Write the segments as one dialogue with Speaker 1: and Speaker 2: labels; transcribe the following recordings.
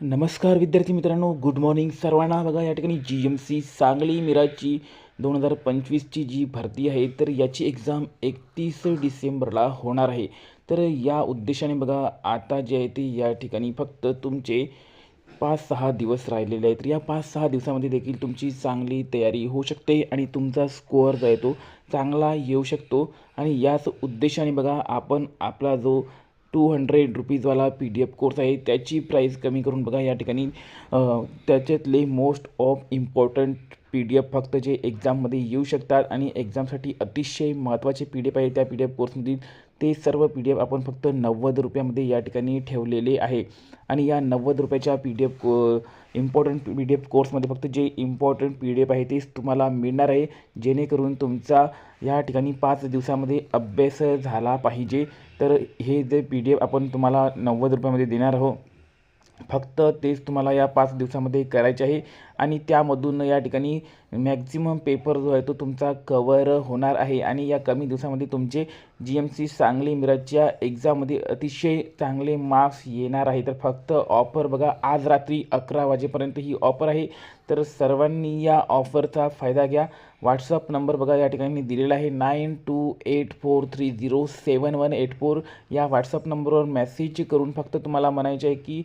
Speaker 1: नमस्कार विद्यार्थी मित्रांनो गुड मॉर्निंग सर्वांना बघा या ठिकाणी जी एम सी सांगली मिराची दोन हजार पंचवीसची जी भरती आहे तर याची एक्झाम एकतीस डिसेंबरला होणार आहे. तर या उद्देशाने बघा आता जे आहे ते या ठिकाणी फक्त तुमचे पाच सहा दिवस राहिलेले आहेत. तर या पाच सहा दिवसामध्ये देखील तुमची चांगली तयारी होऊ शकते आणि तुमचा स्कोअर जो आहे तो चांगला येऊ शकतो. आणि याच उद्देशाने बघा आपण आपला जो टू हंड्रेड रुपीजवाला पी डी एफ कोर्स आहे. त्याची प्राईस कमी करून बघा या ठिकाणी. त्याच्यातले most of important P D F फक्त जे एक्झाममध्ये येऊ शकतात आणि एक्झामसाठी अतिशय महत्त्वाचे पी डी एफ आहे. त्या पी डी एफ कोर्समधील ते सर्व पी डी एफ आपण फक्त नव्वद रुपयामध्ये या ठिकाणी ठेवलेले आहे. आणि या नव्वद रुपयाच्या पी डी एफ को इम्पॉर्टंट पी डी एफ कोर्समध्ये फक्त जे इम्पॉर्टंट पी डी एफ आहे तेच तुम्हाला मिळणार आहे. जेणेकरून तुमचा या ठिकाणी पाच दिवसामध्ये अभ्यास झाला पाहिजे. तर हे जे पी डी एफ आपण तुम्हाला नव्वद रुपयामध्ये देणार आहोत. फक्त तेच तुम्हाला या पाच दिवसामध्ये करायचे आहे. आणि त्यामधून या ठिकाणी मॅक्झिमम पेपर जो आहे तो तुमचा कवर होणार आहे. आणि या कमी दिवसामध्ये तुमचे जी एम सी सांगली मिरजच्या एक्झाममध्ये अतिशय चांगले मार्क्स येणार आहे. तर फक्त ऑफर बघा आज रात्री अकरा वाजेपर्यंत ही ऑफर आहे. तर सर्वांनी या ऑफरचा फायदा घ्या. व्हॉट्सअप नंबर बघा या ठिकाणी दिलेला आहे. Nine two eight four three zero seven one eight four या व्हॉट्सअप नंबरवर मेसेज करून फक्त तुम्हाला म्हणायचे आहे की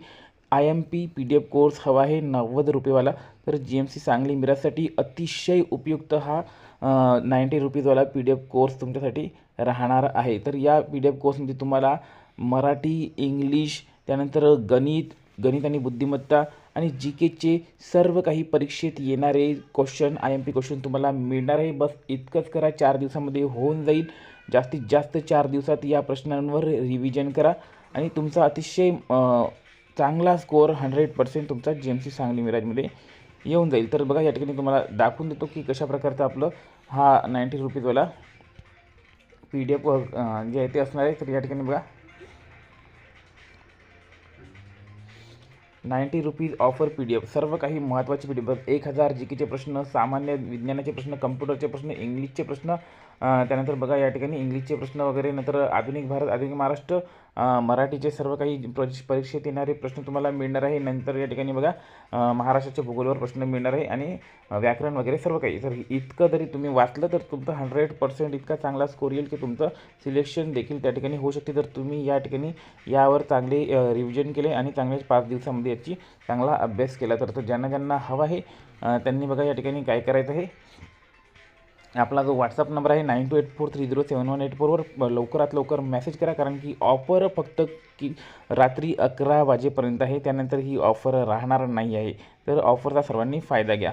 Speaker 1: I M P P D F course हवा आहे नव्वद रुपयेवाला. तर जी एम सी सांगली मिरासाठी अतिशय उपयुक्त हा नाईंटी रुपीजवाला पी डी एफ कोर्स तुमच्यासाठी राहणार आहे. तर या पी डी एफ कोर्समध्ये तुम्हाला मराठी इंग्लिश त्यानंतर गणित गणित आणि बुद्धिमत्ता आणि जी केचे सर्व काही परीक्षेत येणारे question I M P question तुम्हाला मिळणार आहे. बस इतकंच करा चार दिवसामध्ये होऊन जाईल. जास्तीत जास्त चार दिवसात या प्रश्नांवर रिव्हिजन करा आणि तुमचा अतिशय चांगला स्कोअर हंड्रेड पर्सेंट तुमचा जी एम सी सांगली मिराजमध्ये येऊन जाईल. तर बघा या ठिकाणी तुम्हाला दाखवून देतो की कशा प्रकारचं आपलं हा नाईंटी रुपीजवाला पी डी एफ जे आहे ते असणार आहे. तर या ठिकाणी बघा ninety rupees offer P D F. सर्व काही महत्त्वाचे पी डी एफ. एक हजार जी केचे प्रश्न सामान्य विज्ञानाचे प्रश्न कम्प्युटरचे प्रश्न इंग्लिशचे प्रश्न त्यानंतर बघा या ठिकाणी इंग्लिशचे प्रश्न वगैरे नंतर आधुनिक भारत आधुनिक महाराष्ट्र मराठीचे सर्व काही परीक्षेत येणारे प्रश्न तुम्हाला मिळणार आहे. नंतर या ठिकाणी बघा महाराष्ट्राच्या भूगोलवर प्रश्न मिळणार आहे आणि व्याकरण वगैरे सर्व काही. सर इतकं जरी तुम्ही वाचलं तर तुमचं हंड्रेड पर्सेंट इतका चांगला स्कोर येईल की तुमचं सिलेक्शन देखील त्या ठिकाणी होऊ शकते. तर तुम्ही या ठिकाणी यावर चांगले रिव्हिजन केले आणि चांगले पाच दिवसामध्ये याची चांगला अभ्यास केला. तर ज्यांना ज्यांना हवा आहे त्यांनी बघा या ठिकाणी काय करायचं आहे. आपला जो व्हॉट्सअप नंबर आहे nine two eight four three zero seven one eight फोरवर लवकरात लवकर मेसेज करा. कारण की ऑफर फक्त की रात्री अकरा वाजेपर्यंत आहे. त्यानंतर ही ऑफर राहणार नाही आहे. तर ऑफरचा सर्वांनी फायदा घ्या.